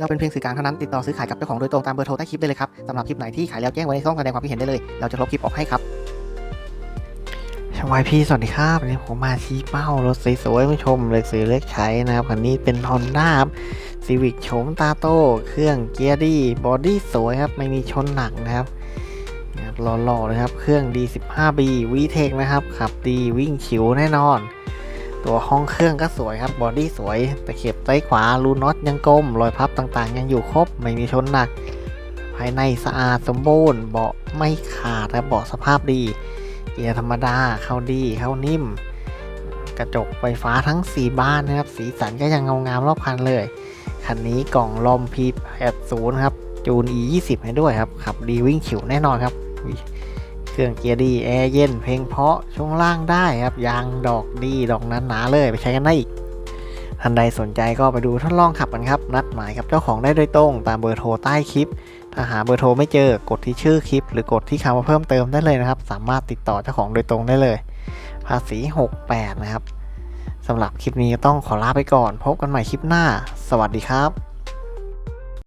เราเป็นเพียงสื่อกลางเท่านั้นติดต่อซื้อขายกับเจ้าของโดยตรงตามเบอร์โทรใต้คลิปได้เลยครับสำหรับคลิปไหนที่ขายแล้วแจ้งไว้ในช่องแสดงความคิดเห็นได้เลย เราจะลบคลิปออกให้ครับชวายพี่สวัสดีครับวันนี้ผมมาชี้เป้ารถสวยๆมาชมเลยซื้อเลือกใช้นะครับคันนี้เป็น Honda ครับซีวิกโฉมตาโต้เครื่องเกียร์ดีบอดี้สวยครับไม่มีชนหนักนะครับนะครับหล่อๆเลยครับเครื่อง D15B VTEC นะครับขับดีวิ่งฉิวแน่นอน ตัวห้องเครื่องก็สวยครับบอดี้สวยตะเข็บซ้ายขวารูน็อตยังกลมรอยพับต่างๆ ยังอยู่ครบไม่มีชนหนัก ภายในสะอาดสมบูรณ์เบาะไม่ขาดครับเบาะสภาพดีเกียร์ธรรมดาเข้าดีเข้านิ่ม กระจกไฟฟ้าทั้ง 4 บ้านนะครับ สีสันก็ยังเงางามรอบคันเลย คันนี้กล่องลม P80 ครับจูน E20 ให้ด้วยครับขับดีวิ่งฉิวแน่นอนครับ รื่อง เกียร์ดีแอร์เย็นเพลงเพาะช่วงล่างได้ครับยางดอกดีดอกนั้นหนาเลยไปใช้กันได้อีกท่านใดสนใจก็ไปดูทดลองขับกันครับ นัดหมายกับเจ้าของได้โดยตรง ตามเบอร์โทรใต้คลิป ถ้าหาเบอร์โทรไม่เจอกดที่ชื่อคลิป หรือกดที่คำว่าเพิ่มเติมได้เลยนะครับ สามารถติดต่อเจ้าของโดยตรงได้เลย ภาษี 68 นะครับสำหรับคลิปนี้ต้องขอลาไปก่อน พบกันใหม่คลิปหน้า สวัสดีครับ